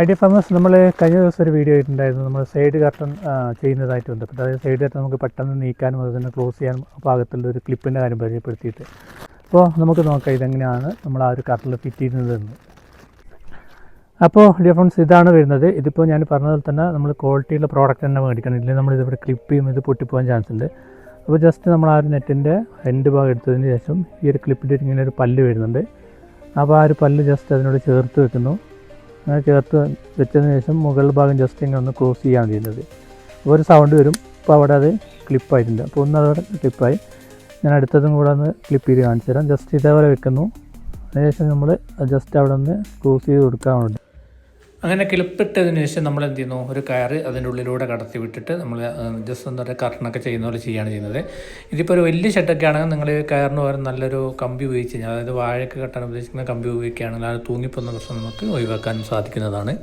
I D farmers നമ്മൾ കഴിഞ്ഞ ദിവസം ഒരു വീഡിയോ ഇട്ടുണ്ടായിരുന്നു നമ്മൾ സൈഡ് കർട്ടൺ ചെയ്യുന്നതായിട്ട് ബന്ധപ്പെട്ട്. അതായത് സൈഡ് കർട്ടൺ നമുക്ക് പെട്ടെന്ന് നീക്കാനും അതുപോലെ തന്നെ ക്ലോസ് ചെയ്യാനും പാകത്തുള്ള ഒരു ക്ലിപ്പിന്റെ കാര്യം പരിചയപ്പെടുത്തിയിട്ട്. അപ്പോൾ നമുക്ക് നോക്കാം ഇതെങ്ങനെയാണ് നമ്മൾ ആ ഒരു കർട്ടണിൽ ഫിറ്റ് ചെയ്യുന്നതെന്ന്. അപ്പോൾ ഡിയർ ഫ്രണ്ട്സ് ഇതാണ് വരുന്നത്. ഇതിപ്പോൾ ഞാൻ പറഞ്ഞതുപോലെ തന്നെ നമ്മൾ ക്വാളിറ്റിയുള്ള പ്രോഡക്റ്റ് തന്നെ മേടിക്കണം. ഇല്ലെങ്കിൽ നമ്മൾ ഇതിവിടെ ക്ലിപ്പ് ചെയ്യും ഇത് പൊട്ടിപ്പോകാൻ ചാൻസ് ഉണ്ട്. അപ്പോൾ ജസ്റ്റ് നമ്മൾ ആ ഒരു നെറ്റിന്റെ രണ്ട് ഭാഗം എടുത്തതിന് ശേഷം ഈ ഒരു ക്ലിപ്പിന്റെ ഇങ്ങനെ ഒരു പല്ല് വരുന്നുണ്ട്. അപ്പോൾ ആ ഒരു പല്ല് ജസ്റ്റ് അതിനോട് ചേർത്ത് വെക്കുന്നു. അങ്ങനെ ചേർത്ത് വെച്ചതിന് ശേഷം മുകൾ ഭാഗം ജസ്റ്റ് ഇങ്ങനെ ഒന്ന് ക്ലോസ് ചെയ്യാൻ ചെയ്യുന്നത്. ഒരു സൗണ്ട് വരും. അപ്പോൾ അവിടെ അത് ക്ലിപ്പായിട്ടുണ്ട് അപ്പോൾ ഒന്ന് അതവിടെ ക്ലിപ്പായി ഞാൻ അടുത്തതും കൂടെ ഒന്ന് ക്ലിപ്പ് ചെയ്ത് കാണിച്ചു തരാം. ജസ്റ്റ് ഇതേപോലെ വെക്കുന്നു. അതിനുശേഷം നമ്മൾ ജസ്റ്റ് അവിടെ ഒന്ന് ക്ലോസ് ചെയ്ത് കൊടുക്കാറുണ്ട് അങ്ങനെ കിളിപ്പിട്ടതിന് ശേഷം നമ്മൾ എന്ത് ചെയ്യുന്നു? ഒരു കയർ അതിന്റെ ഉള്ളിലൂടെ കടത്തി വിട്ടിട്ട് നമ്മൾ ജസ്റ്റ് എന്താ പറയുക കർട്ടനൊക്കെ ചെയ്യുന്ന പോലെ ചെയ്യുകയാണ് ചെയ്യുന്നത്. ഇതിപ്പോൾ ഒരു വലിയ ഷെഡൊക്കെ ആണെങ്കിൽ നിങ്ങൾ കയറിന് പകരം നല്ലൊരു കമ്പി ഉപയോഗിച്ച് കഴിഞ്ഞാൽ അതായത് വാഴയൊക്കെ കെട്ടാൻ ഉദ്ദേശിക്കുന്ന കമ്പി ഉപയോഗിക്കുകയാണെങ്കിൽ അത് തൂങ്ങിപ്പോകുന്ന പ്രശ്നം നമുക്ക് ഒഴിവാക്കാൻ സാധിക്കുന്നതാണ്.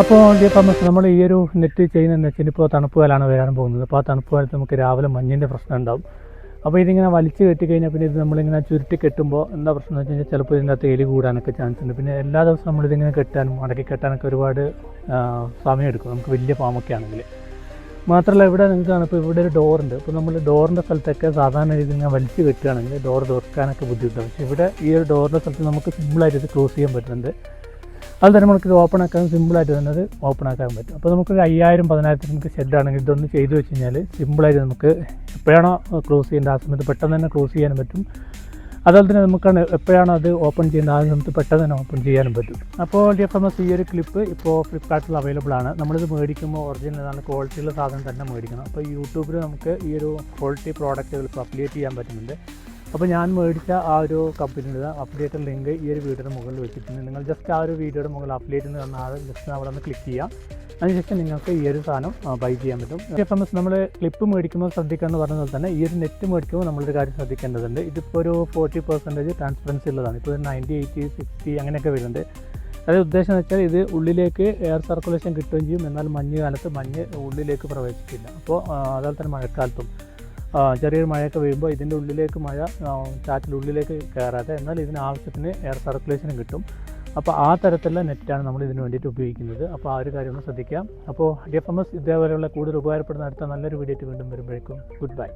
അപ്പോൾ ഡിയർ തോമസ് നമ്മൾ ഈ ഒരു നെറ്റ് ചെയ്യുന്നതെന്ന് വെച്ചാൽ ഇപ്പോൾ തണുപ്പ് കാലമാണ് വരാൻ പോകുന്നത്. അപ്പോൾ ആ തണുപ്പ് കാലത്ത് നമുക്ക് രാവിലെ മഞ്ഞിന്റെ പ്രശ്നം ഉണ്ടാവും. അപ്പോൾ ഇതിങ്ങനെ വലിച്ചു കെട്ടി കഴിഞ്ഞാൽ പിന്നെ ഇത് നമ്മളിങ്ങനെ ചുരുട്ടി കെട്ടുമ്പോൾ എന്താ പ്രശ്നം എന്ന് വെച്ച് കഴിഞ്ഞാൽ ചിലപ്പോൾ ഇതിന്റെ അകത്ത് എലി കൂടാനൊക്കെ ചാൻസ് ഉണ്ട്. പിന്നെ എല്ലാ ദിവസവും നമ്മളിതിങ്ങനെ കെട്ടാനും മടക്കി കെട്ടാനൊക്കെ ഒരുപാട് സമയമെടുക്കും നമുക്ക് വലിയ പാമൊക്കെ ആണെങ്കിൽ. മാത്രമല്ല ഇവിടെ നിങ്ങൾക്ക് കാണാം ഇപ്പോൾ ഇവിടെ ഒരു ഡോറുണ്ട് ഇപ്പോൾ നമ്മൾ ഡോറിന്റെ സ്ഥലത്തൊക്കെ സാധാരണ രീതിയിൽ ഇങ്ങനെ വലിച്ചു കെട്ടുകയാണെങ്കിൽ ഡോർ തുറക്കാനൊക്കെ ബുദ്ധിമുട്ടാണ്. പക്ഷേ ഇവിടെ ഈ ഒരു ഡോറിന്റെ സ്ഥലത്ത് നമുക്ക് സിമ്പിളായിട്ട് ഇത് ക്ലോസ് ചെയ്യാൻ പറ്റുന്നുണ്ട്. അത് തന്നെ നമുക്ക് ഇത് ഓപ്പൺ ആക്കാൻ സിമ്പിളായിട്ട് തന്നെ അത് ഓപ്പൺ ആക്കാൻ പറ്റും. അപ്പോൾ നമുക്ക് ഒരു അയ്യായിരം പതിനായിരത്തിന് നമുക്ക് ഷെഡ് ആണെങ്കിൽ ഇതൊന്ന് ചെയ്ത് വെച്ച് കഴിഞ്ഞാൽ സിമ്പിളായിട്ട് നമുക്ക് എപ്പോഴാണോ ക്ലോസ് ചെയ്യേണ്ട ആ സമയത്ത് പെട്ടെന്ന് തന്നെ ക്ലോസ് ചെയ്യാനും പറ്റും. അതുപോലെ തന്നെ നമുക്കാണ് എപ്പോഴാണോ അത് ഓപ്പൺ ചെയ്യേണ്ട ആ സമയത്ത് പെട്ടെന്ന് തന്നെ ഓപ്പൺ ചെയ്യാനും പറ്റും. അപ്പോൾ ഡിയർ എസ് ഈ ഒരു ക്ലിപ്പ് ഇപ്പോൾ ഫ്ലിപ്പ്കാർട്ടിൽ അവൈലബിൾ ആണ്. നമ്മളിത് മേടിക്കുമ്പോൾ ഒറിജിനൽ നല്ല ക്വാളിറ്റിയുള്ള സാധനം തന്നെ മേടിക്കണം. അപ്പോൾ യൂട്യൂബിൽ നമുക്ക് ഈ ഒരു ക്വാളിറ്റി പ്രോഡക്റ്റുകൾ ഇപ്പോൾ അപ്ഡേറ്റ് ചെയ്യാൻ പറ്റുന്നുണ്ട്. അപ്പോൾ ഞാൻ മേടിച്ച ആ ഒരു കമ്പനിയുടെ അപ്ഡേറ്റ് ലിങ്ക് ഈ ഒരു വീഡിയോയുടെ മുകളിൽ വെച്ചിട്ടുണ്ട്. നിങ്ങൾ ജസ്റ്റ് ആ ഒരു വീഡിയോയുടെ മുകളിൽ അപ്ഡേറ്റ് എന്ന് പറഞ്ഞാൽ ജസ്റ്റ് അവിടെ ഒന്ന് ക്ലിക്ക് ചെയ്യാം അതിനുശേഷം നിങ്ങൾക്ക് ഈ ഒരു സാധനം ബൈ ചെയ്യാൻ പറ്റും. എഫ് എം എസ് നമ്മൾ ക്ലിപ്പ് മേടിക്കുമ്പോൾ ശ്രദ്ധിക്കുക എന്ന് പോലെ തന്നെ ഈ ഒരു നെറ്റ് മേടിക്കുമ്പോൾ നമ്മളൊരു കാര്യം ശ്രദ്ധിക്കേണ്ടതുണ്ട്. ഇതിപ്പോൾ ഒരു ഫോർട്ടി പെർസെന്റേജ് ട്രാൻസ്പെറൻസി ഉള്ളതാണ്. ഇപ്പോൾ നയന്റി എയ്റ്റി സിക്സ്റ്റി അങ്ങനെയൊക്കെ വരുന്നുണ്ട്. അതായത് ഉദ്ദേശം എന്ന് വെച്ചാൽ ഇത് ഉള്ളിലേക്ക് എയർ സർക്കുലേഷൻ കിട്ടുകയും ചെയ്യും. എന്നാൽ മഞ്ഞ് കാലത്ത് മഞ്ഞ് ഉള്ളിലേക്ക് പ്രവേശിക്കില്ല. അപ്പോൾ അതുപോലെ തന്നെ മഴക്കാലത്തും. ചെറിയൊരു മഴയൊക്കെ വീഴുമ്പോൾ ഇതിന്റെ ഉള്ളിലേക്ക് മഴ ഉള്ളിലേക്ക് കയറാതെ എന്നാൽ ഇതിന് ആവശ്യത്തിന് എയർ സർക്കുലേഷനും കിട്ടും. അപ്പോൾ ആ തരത്തിലുള്ള നെറ്റാണ് നമ്മൾ ഇതിന് വേണ്ടിയിട്ട് ഉപയോഗിക്കുന്നത്. അപ്പോൾ ആ ഒരു കാര്യം ഒന്ന് ശ്രദ്ധിക്കാം. അപ്പോൾ ഡി എഫ് എം എസ് ഇതേപോലെയുള്ള കൂടുതൽ ഉപകാരപ്പെടുന്ന അടുത്ത നല്ലൊരു വീഡിയോ വീണ്ടും വരുമ്പോഴേക്കും. Good bye